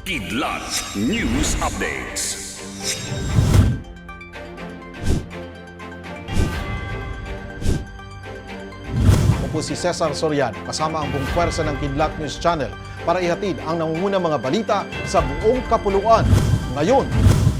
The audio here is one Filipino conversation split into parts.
Kidlat News Updates. Ako po si Cesar Soriano kasama ang buong pwersa ng Kidlat News Channel para ihatid ang nangungunang mga balita sa buong kapuluan. Ngayon,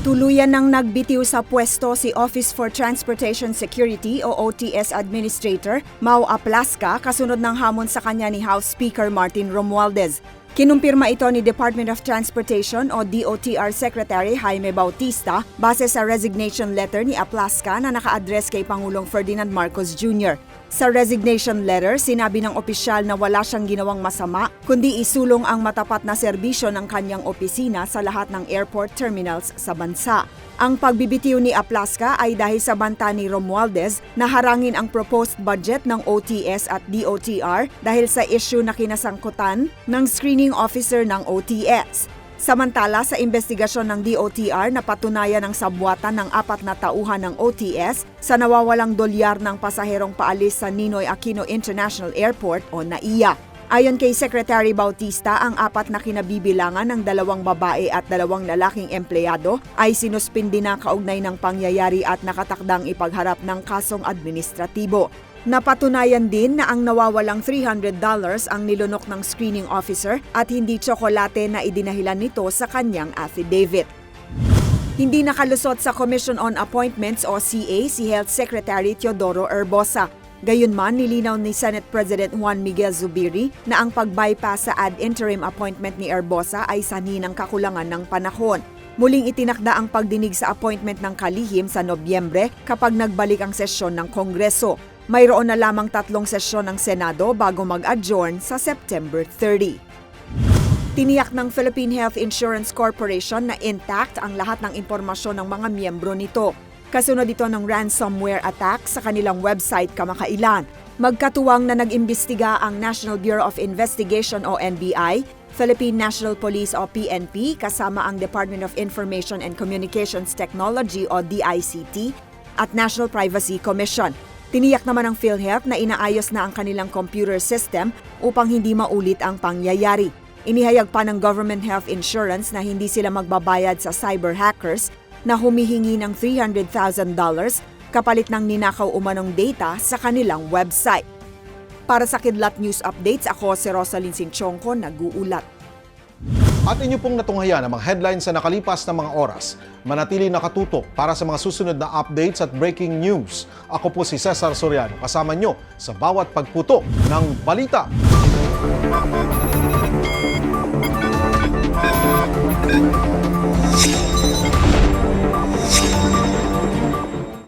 Tuluyan nang nagbitiw sa pwesto si Office for Transportation Security o OTS Administrator Mau Aplaska kasunod ng hamon sa kanya ni House Speaker Martin Romualdez. Kinumpirma ito ni Department of Transportation o DOTR Secretary Jaime Bautista base sa resignation letter ni Aplaska na naka-address kay Pangulong Ferdinand Marcos Jr. Sa resignation letter, sinabi ng opisyal na wala siyang ginawang masama, kundi isulong ang matapat na serbisyo ng kanyang opisina sa lahat ng airport terminals sa bansa. Ang pagbibitiw ni Aplaska ay dahil sa banta ni Romualdez na harangin ang proposed budget ng OTS at DOTR dahil sa issue na kinasangkutan ng screening officer ng OTS. Samantala sa investigasyon ng DOTR na patunayan ng sabwatan ng apat na tauhan ng OTS sa nawawalang dolyar ng pasaherong paalis sa Ninoy Aquino International Airport o NAIA. Ayon kay Secretary Bautista, ang apat na kinabibilangan ng dalawang babae at dalawang lalaking empleyado ay sinuspindi na kaugnay ng pangyayari at nakatakdang ipagharap ng kasong administratibo. Napatunayan din na ang nawawalang $300 ang nilunok ng screening officer at hindi tsokolate na idinahilan nito sa kanyang affidavit. Hindi nakalusot sa Commission on Appointments o CA si Health Secretary Teodoro Erbosa. Gayunman, nilinaw ni Senate President Juan Miguel Zubiri na ang pag-bypass sa ad interim appointment ni Erbosa ay sanhi ng kakulangan ng panahon. Muling itinakda ang pagdinig sa appointment ng kalihim sa Nobyembre kapag nagbalik ang sesyon ng Kongreso. Mayroon na lamang tatlong sesyon ng Senado bago mag-adjourn sa September 30. Tiniyak ng Philippine Health Insurance Corporation na intact ang lahat ng impormasyon ng mga miyembro nito. Kasunod ito ng ransomware attack sa kanilang website kamakailan. Magkatuwang na nag-imbestiga ang National Bureau of Investigation o NBI, Philippine National Police o PNP kasama ang Department of Information and Communications Technology o DICT at National Privacy Commission. Tiniyak naman ng PhilHealth na inaayos na ang kanilang computer system upang hindi maulit ang pangyayari. Inihayag pa ng Government Health Insurance na hindi sila magbabayad sa cyber hackers na humihingi ng $300,000 kapalit ng ninakaw umanong data sa kanilang website. Para sa Kidlat News Updates, ako si Rosalyn Sinchonko, nag-uulat. At inyo pong natunghayan ang mga headlines sa nakalipas na mga oras. Manatili nakatutok para sa mga susunod na updates at breaking news. Ako po si Cesar Soriano kasama nyo sa bawat pagputo ng balita.